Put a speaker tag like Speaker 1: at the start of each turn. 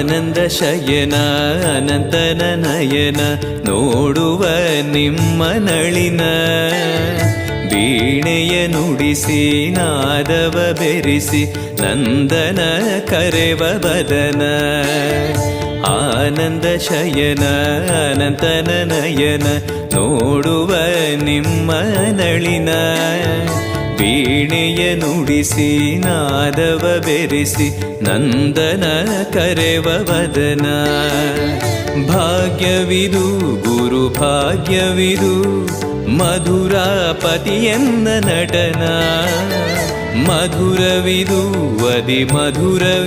Speaker 1: ആനന്ദ ശയന അനന്തന നയന നോടുവ നിമ്മനളിന. വീണയ നുടിസി നാദവ ബെരിസി നന്ദന കരവ വദന. ആനന്ദ ശയന അനന്തന നയന നോടുവ നിമ്മനളിന. ವೀಣೆಯ ನುಡಿಸಿ, ನಾದವ ಬೆರೆಸಿ, ನಂದನ ಕರೆವ ವದನ. ಭಾಗ್ಯವಿದು, ಗುರು ಭಾಗ್ಯವಿದು ಮಧುರಾಪತಿಯನ್ನ ನಟನ. ಮಧುರವಿದು, ವದಿ ಮಧುರವಿ